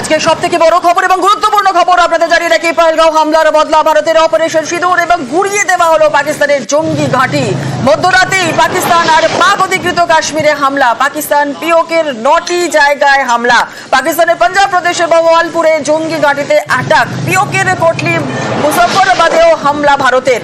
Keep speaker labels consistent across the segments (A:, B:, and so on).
A: আজকে সব থেকে বড় খবর এবং গুরুত্বপূর্ণ খবর আপনাদের জানিয়ে রাখি, পাহেলগাঁও হামলার বদলা ভারতের অপারেশন সিঁদুর এবং ঘুরিয়ে দেওয়া হলো পাকিস্তানের জঙ্গি ঘাঁটি। মধ্যরাতেই পাকিস্তান আর পাক অধিকৃত কাশ্মীরে হামলা। পাকিস্তান পিওকের নটি জায়গায় হামলা। পাকিস্তানের পাঞ্জাব প্রদেশের বহওয়ালপুরে জঙ্গি ঘাঁটিতে আটাক পিওকের কোটলি মুজফরবাদেও হামলা ভারতের।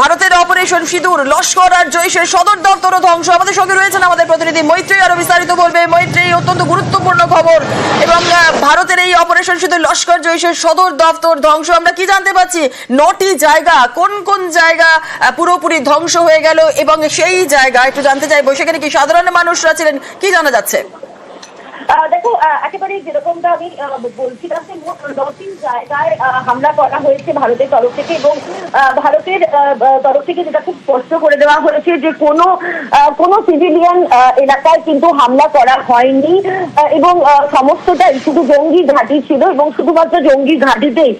A: ভারতের অপারেশন সিঁদুর, লস্কর আর জৈশের সদর দপ্তরও ধ্বংস। আমাদের সঙ্গে রয়েছেন আমাদের প্রতিনিধি মৈত্রী আরও বিস্তারিত বলবে। মৈত্রী অত্যন্ত গুরুত্বপূর্ণ খবর। এবং ভারতের এই অপারেশন সিঁদুর, লস্কর, জৈশের সদর দপ্তর ধ্বংস। আমরা কি জানতে পারছি নটি জায়গা, কোন কোন জায়গা পুরোপুরি ধ্বংস হয়ে গেল এবং সেই জায়গা একটু জানতে চাইব। সেখানে কি সাধারণ মানুষরা ছিলেন? কি জানা যাচ্ছে?
B: দেখো একেবারে যেরকমটা আমি বলছিলাম যে মোট নটি জায়গায় হামলা করা হয়েছে ভারতের তরফ থেকে এবং ভারতের তরফ থেকে যেটা খুব স্পষ্ট করে দেওয়া হয়েছে যে কোনো কোনো সিভিলিয়ান এলাকায় কিন্তু হামলা করা হয়নি। এবং সমস্তটাই শুধু জঙ্গি ঘাঁটি ছিল এবং শুধুমাত্র জঙ্গি ঘাঁটিতেই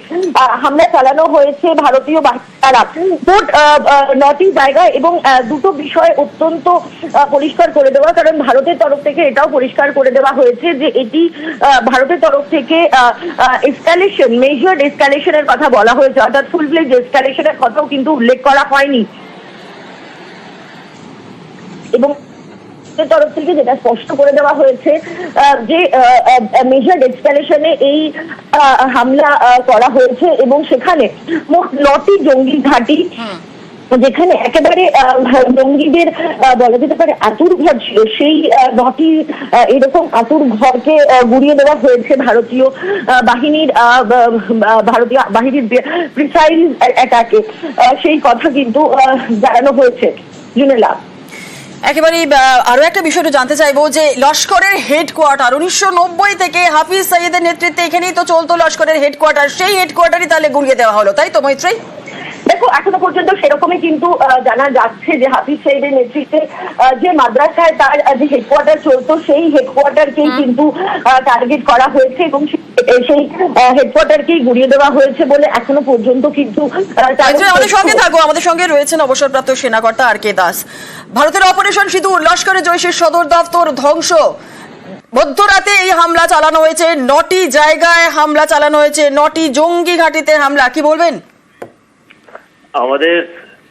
B: হামলা চালানো হয়েছে ভারতীয় বাহিনীরা। মোট নটি জায়গায় এবং দুটো বিষয় অত্যন্ত পরিষ্কার করে দেওয়া, কারণ ভারতের তরফ থেকে এটাও পরিষ্কার করে দেওয়া হয়েছে। যে এটি ভারতের তরফ থেকে এসকালেশন মেজর এসকালেশনের কথা বলা হয়েছে। অর্থাৎ ফুল প্লেজ এসকালেশনের কথাও কিন্তু উল্লেখ করা হয়নি। এবং তরফ থেকে যেটা স্পষ্ট করে দেওয়া হয়েছে যে মেজর এক্সকালেশনে এই হামলা করা হয়েছে এবং সেখানে মোট নটি জঙ্গি ঘাঁটি যেখানে একেবারে জঙ্গিদের বলা যেতে পারে আতুর ঘর ছিল, সেই নটি এরকম আতুর ঘরকে গুড়িয়ে দেওয়া হয়েছে ভারতীয় বাহিনীর ভারতীয় বাহিনীর প্রিসাইল অ্যাটাকে সেই কথা কিন্তু জানানো হয়েছে, জুনেলা।
A: একেবারেই আরও একটা বিষয় একটু জানতে চাইব যে লস্করের হেডকোয়ার্টার উনিশশো নব্বই থেকে হাফিজ সঈদের নেতৃত্বে এখানেই তো চলতো লস্করের হেডকোয়ার্টার সেই হেডকোয়ার্টারই তাহলে গুড়িয়ে দেওয়া হলো, তাই তো মৈত্রী?
B: দেখো এখনও পর্যন্ত সেরকমই কিন্তু জানা যাচ্ছে যে হাফিজ সাহেবের নেতৃত্বে যে মাদ্রাসায় তার যে হেডকোয়ার্টার চলতো সেই হেডকোয়ার্টারকেই কিন্তু টার্গেট করা হয়েছে এবং সেই হেডকোয়ার্টারকেই গুড়িয়ে দেওয়া হয়েছে বলে এখনও পর্যন্ত কিন্তু আহ,
A: আমাদের সঙ্গে থাকো আমাদের সঙ্গে রয়েছেন অবসরপ্রাপ্ত সেনাকর্তা আর কে দাস। ভারতের অপারেশন সিঁদুর লস্করের জৈশের সদর দপ্তর ধ্বংস। মধ্যরাতে এই হামলা চালানো হয়েছে নটি জায়গায় হামলা চালানো হয়েছে নটি জঙ্গি ঘাঁটিতে হামলা কি বলবেন?
C: আমাদের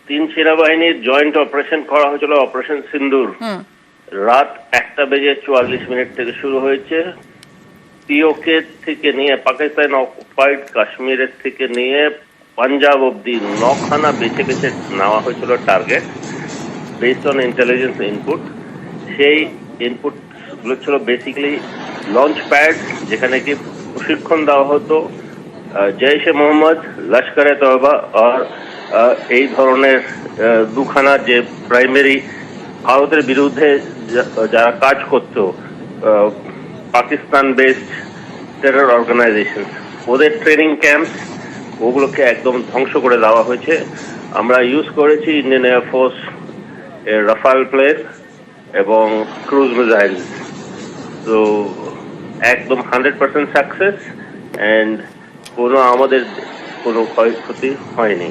C: তিন সেনাবাহিনীর জয়েন্ট অপারেশন করা হয়েছিল অপারেশন সিন্দুর। রাত একটা বেজে চুয়াল্লিশ মিনিট থেকে শুরু হয়েছে। পিওকে থেকে নিয়ে পাকিস্তান অকুপাইড কাশ্মীরের থেকে নিয়ে পাঞ্জাব অব্দি নখানা বেছে বেছে নেওয়া হয়েছিল target based on intelligence input সেই ইনপুটগুলো ছিল বেসিক্যালি লঞ্চ প্যাড যেখানে কি প্রশিক্ষণ দেওয়া হতো জৈশে মোহাম্মদ লস্করে তহবা আর এই ধরনের দুখানা যে প্রাইমারি ভারতের বিরুদ্ধে যারা কাজ করতো পাকিস্তান বেসড টেরর অর্গানাইজেশন ওদের ট্রেনিং ক্যাম্প ওগুলোকে একদম ধ্বংস করে দেওয়া হয়েছে। আমরা ইউজ করেছি Indian air force Rafale plane এবং ক্রুজ মিসাইল তো একদম হান্ড্রেড পার্সেন্ট সাকসেস অ্যান্ড কোনো আমাদের কোনো ক্ষয়ক্ষতি হয়নি।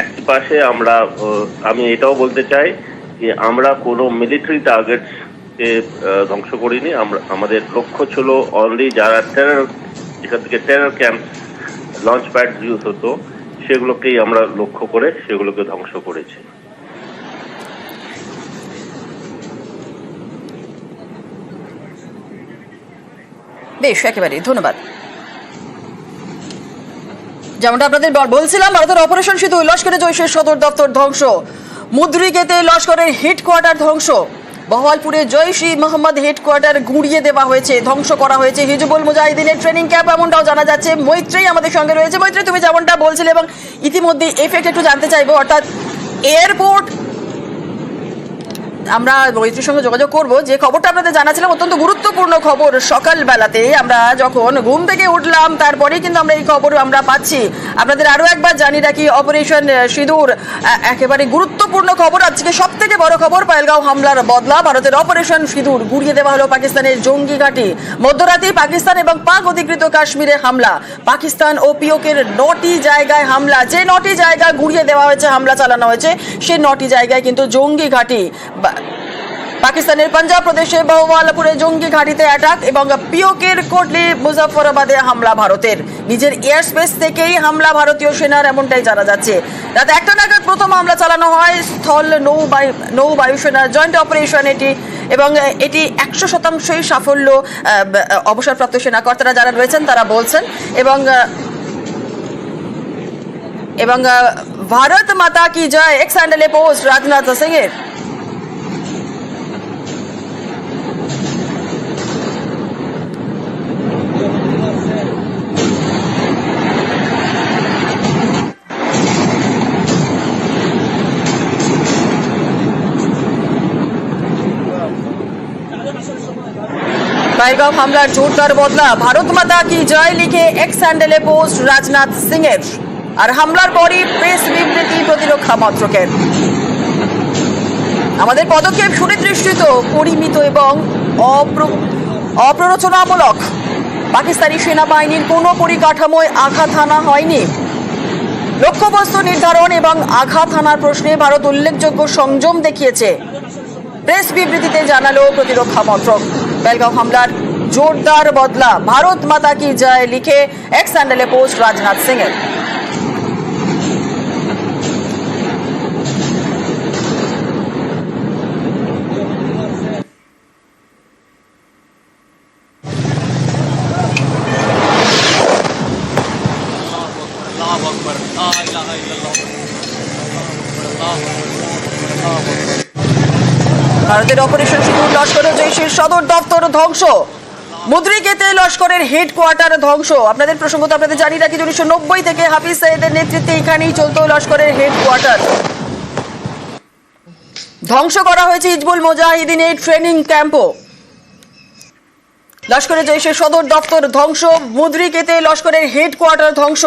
C: একটি পাশে আমরা আমি এটাও বলতে চাই যে আমরা কোনো মিলিটারি টার্গেটকে ধ্বংস করিনি। আমরা, আমাদের লক্ষ্য ছিল অনলি যারা টেরর যেখান থেকে terror camp launch pad use হতো, সেগুলোকেই আমরা লক্ষ্য করে সেগুলোকে ধ্বংস করেছি।
A: বেশ একেবারে ধন্যবাদ। যেমনটা আপনাদের বলছিলাম, ভারতের অপারেশন সেতু লস্করের জৈশের সদর দপ্তর ধ্বংস। মুদ্রিকেতে লস্করের হেডকোয়ার্টার ধ্বংস। বহওয়ালপুরে জৈশি মোহাম্মদ হেডকোয়ার্টার গুঁড়িয়ে দেওয়া হয়েছে, ধ্বংস করা হয়েছে। হিজবুল মুজাহিদিনের ট্রেনিং ক্যাম্প এমনটাও জানা যাচ্ছে। মৈত্রী আমাদের সঙ্গে রয়েছে। মৈত্রী তুমি যেমনটা বলছিলে এবং ইতিমধ্যে এফেক্ট একটু জানতে চাইব, অর্থাৎ এয়ারপোর্ট আমরা মৈত্রীর সঙ্গে যোগাযোগ করব। যে খবরটা আপনাদের জানাছিলাম অত্যন্ত গুরুত্বপূর্ণ খবর। সকালবেলাতে আমরা যখন ঘুম থেকে উঠলাম, তারপরেই কিন্তু আমরা এই খবর আমরা পাচ্ছি। আপনাদের আরও একবার জানি রাখি, অপারেশন সিঁদুর একেবারে গুরুত্বপূর্ণ খবর। আজকে সব থেকে বড় খবর পায়েলগাঁও হামলার বদলা। ভারতের অপারেশন সিঁদুর গুড়িয়ে দেওয়া হলো পাকিস্তানের জঙ্গি ঘাঁটি মধ্যরাতে পাকিস্তান এবং পাক অধিকৃত কাশ্মীরে হামলা। পাকিস্তান ও পিওকের নটি জায়গায় হামলা। যে নটি জায়গা গুড়িয়ে দেওয়া হয়েছে, হামলা চালানো হয়েছে, সেই নটি জায়গায় কিন্তু জঙ্গি ঘাঁটি পাকিস্তানের পাঞ্জাব প্রদেশে বহুওয়ালাপুরে জঙ্গি ঘাঁটিতে অ্যাটাক এবং পিওকের কোটলি মুজাফরাবাদে হামলা ভারতের। নিজের এয়ার স্পেস থেকেই হামলা ভারতীয় সেনার, এমনটাই জানা যাচ্ছে। রাত একটা নাগাদ প্রথম হামলা চালানো হয় স্থল নৌ নৌ বায়ুসেনার জয়েন্ট অপারেশন এটি এবং এটি একশো শতাংশই সাফল্য অবসরপ্রাপ্ত সেনাকর্তারা যারা রয়েছেন তারা বলছেন। এবং এবং ভারত মাতা কি জয় এক্স হ্যান্ডেলে পোস্ট রাজনাথ সিং এর হামলার জোরদার বদলা। ভারত মাতা কি জয় লিখে এক্স হ্যান্ডেলে পোস্ট রাজনাথ সিং এর আর হামলার পরই প্রেস বিবৃতি প্রতিরক্ষা মন্ত্রকের। আমাদের পদক্ষেপ সুনির্দিষ্ট, পরিমিত এবং অপ্র- অপ্ররোচনামূলক। পাকিস্তানি সেনাবাহিনীর কোনো পরিকাঠামোয় আঘাত হানা হয়নি। লক্ষ্যবস্তু নির্ধারণ এবং আঘাত হানার প্রশ্নে ভারত উল্লেখযোগ্য সংযম দেখিয়েছে। প্রেস বিবৃতিতে জানালো প্রতিরক্ষা মন্ত্রক। বেলগাঁও হামলার জোরদার বদলা। ভারত মাতা কি জয় লিখে এক্স স্যান্ডেলে পোস্ট রাজনাথ সিং ভারতের অপারেশন সিঁদুর লস্করের জৈশের সদর দপ্তর ধ্বংস। মুদ্রিকেতে লস্করের হেডকোয়ার্টার ধ্বংস। আপনাদের প্রসঙ্গত আপনাদের জানি রাখি উনিশশো নব্বই থেকে হাফিজ সাইদের নেতৃত্বে এখানেই চলতো লস্করের হেডকোয়ার্টার ধ্বংস করা হয়েছে হিজবুল মোজাহিদিনের ট্রেনিং ক্যাম্পও লস্করের জৈশের সদর দপ্তর ধ্বংস। মুদ্রিকেতে লস্করের হেডকোয়ার্টার ধ্বংস।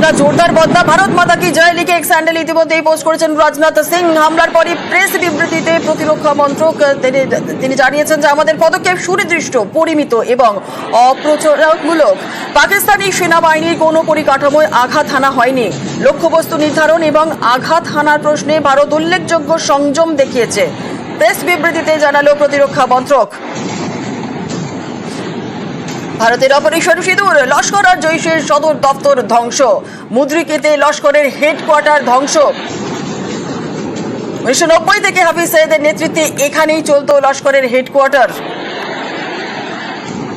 A: হামলা জোরদার বদলা ভারত মাতা কি জয়? লিখে এক স্যান্ডেল ইতিমধ্যেই পোস্ট করেছেন রাজনাথ সিং। হামলার পরই প্রেস বিবৃতিতে প্রতিরক্ষা মন্ত্রক, তিনি জানিয়েছেন যে আমাদের পদক্ষেপ সুনির্দিষ্ট, পরিমিত এবং অপ্রচারমূলক পাকিস্তানি সেনাবাহিনীর কোনো পরিকাঠামোয় আঘাত হানা হয়নি। লক্ষ্যবস্তু নির্ধারণ এবং আঘাত হানার প্রশ্নে ভারত উল্লেখযোগ্য সংযম দেখিয়েছে। প্রেস বিবৃতিতে জানালো প্রতিরক্ষা মন্ত্রক। ভারতের অপারেশন সিঁদুর, লস্কর আর জৈশের সদর দপ্তর ধ্বংস। মুদ্রিকেতে লস্করের হেডকোয়ার্টার ধ্বংস। উনিশশো নব্বই থেকে হাফিজ সাইদের নেতৃত্বে এখানেই চলতো লস্করের হেডকোয়ার্টার।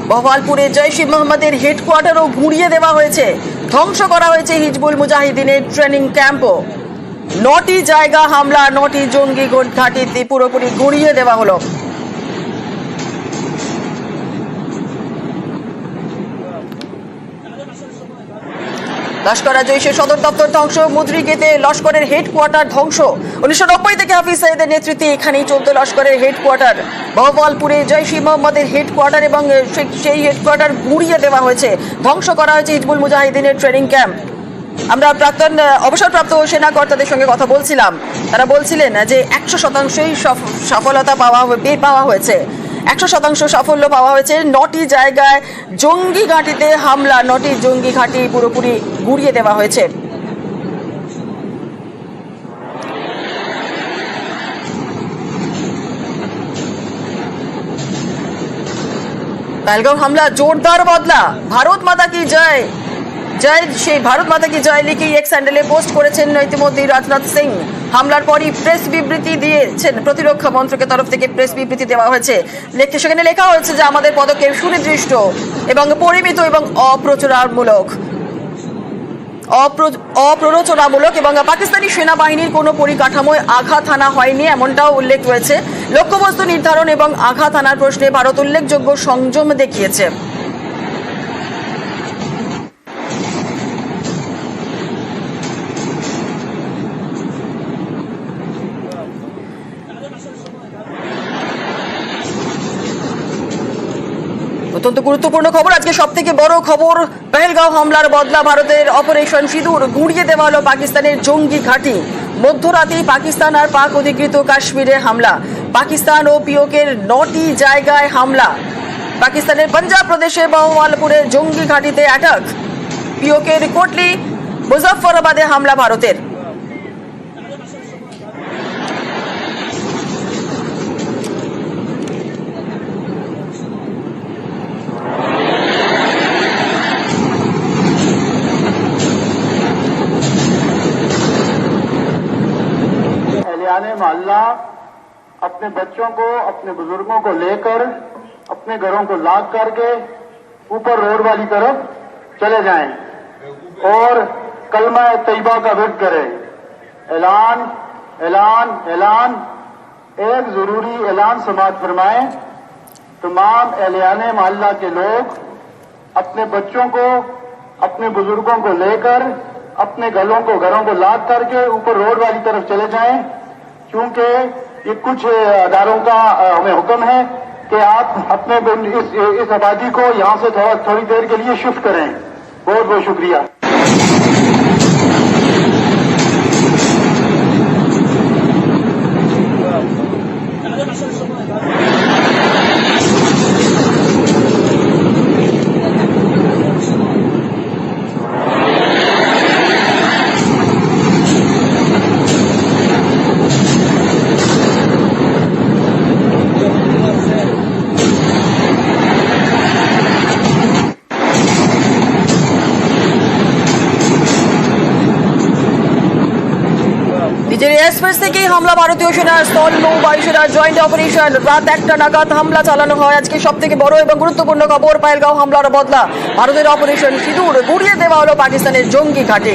A: বহওয়ালপুরে জৈশ-ই মোহাম্মদের হেডকোয়ার্টারও ঘুরিয়ে দেওয়া হয়েছে। ধ্বংস করা হয়েছে হিজবুল মুজাহিদিনের ট্রেনিং ক্যাম্পও। নটি জায়গা হামলা, নটি জঙ্গি ঘাঁটিতে পুরোপুরি ঘুরিয়ে দেওয়া হলো। লস্কর জৈশের সদর দপ্তর ধ্বংস, মুদ্রিকেতে লস্করের হেডকোয়ার্টার ধ্বংস। উনিশশো নব্বই থেকে হাফিজ সাইদের নেতৃত্বে এখানেই চলতো লস্করের হেডকোয়ার্টার বহুবলপুরে জৈশ-ই মোহাম্মদের হেডকোয়ার্টার এবং সেই হেডকোয়ার্টার গুড়িয়ে দেওয়া হয়েছে। ধ্বংস করা হয়েছে হিজবুল মুজাহিদিনের ট্রেনিং ক্যাম্প আমরা প্রাক্তন অবসরপ্রাপ্ত সেনাকর্তাদের সঙ্গে কথা বলছিলাম। তারা বলছিলেন যে একশো শতাংশই সফ- সফলতা পাওয়া পাওয়া হয়েছে। একশো শতাংশ সাফল্য পাওয়া হয়েছে। নটি জায়গায় জঙ্গি ঘাঁটিতে হামলা, নটি জঙ্গি ঘাঁটি পুরোপুরি গুড়িয়ে দেওয়া হয়েছে। পেলগাঁও হামলা, জোরদার বদলা। ভারত মাতা কি জয়? জয়, সেই ভারত মাতা কি জয় লিখে এক্স হ্যান্ডেলে পোস্ট করেছেন ইতিমধ্যেই রাজনাথ সিং। হামলার পরই প্রেস বিবৃতি দিয়েছেন প্রতিরক্ষা মন্ত্রকের তরফ থেকে প্রেস বিবৃতি দেওয়া হয়েছে। লেখে সেখানে লেখা হয়েছে যে আমাদের পদক্ষেপ সুনির্দিষ্ট এবং পরিমিত এবং অপ্রচারমূলক অপ্র- অপ্ররোচনামূলক এবং পাকিস্তানি সেনাবাহিনীর কোনো পরিকাঠামোয় আঘাত হানা হয়নি এমনটাও উল্লেখ রয়েছে। লক্ষ্যবস্তু নির্ধারণ এবং আঘাত হানার প্রশ্নে ভারত উল্লেখযোগ্য সংযম দেখিয়েছে। অত্যন্ত গুরুত্বপূর্ণ খবর। আজকে সব থেকে বড় খবর, পেহেলগাঁও হামলার বদলা ভারতের অপারেশন সিঁদুর গুঁড়িয়ে দেওয়া হলো পাকিস্তানের জঙ্গি ঘাঁটি। মধ্যরাতেই পাকিস্তান আর পাক অধিকৃত কাশ্মীরে হামলা। পাকিস্তান ও পিওকের নটি জায়গায় হামলা। পাকিস্তানের পাঞ্জাব প্রদেশে বাহওয়ালপুরের জঙ্গি ঘাঁটিতে অ্যাটাক পিওকের কোটলি, মুজফফরাবাদে হামলা ভারতের।
D: نے محلہ اپنے بچوں کو، اپنے بزرگوں کو لے کر، اپنے گھروں کو لاگ کر کے اوپر روڈ والی طرف چلے جائیں اور کلمہ طیبہ کا ورد کریں۔ اعلان اعلان اعلان، ایک ضروری اعلان سماعت فرمائیں۔ تمام اہلیان محلہ کے لوگ اپنے بچوں کو، اپنے بزرگوں کو لے کر، اپنے گلوں کو، گھروں کو لاد کر کے اوپر روڈ والی طرف چلے جائیں۔ کیونکہ یہ کچھ اداروں کا ہمیں حکم ہے کہ آپ اپنے اس آبادی کو یہاں سے تھوڑی دیر کے لیے شفٹ کریں۔ بہت بہت
A: شکریہ۔ এয়ারস্পেস থেকে হামলা, ভারতীয় সেনার স্থল নৌ বায়ুসেনার জয়েন্ট অপারেশন। রাত একটা নাগাদ হামলা চালানো হয়। আজকে সব থেকে বড় এবং গুরুত্বপূর্ণ খবর, পায়েলগাঁও হামলার বদলা। ভারতের অপারেশন সিঁদুর ঘুরিয়ে দেওয়া হলো পাকিস্তানের জঙ্গি ঘাটে।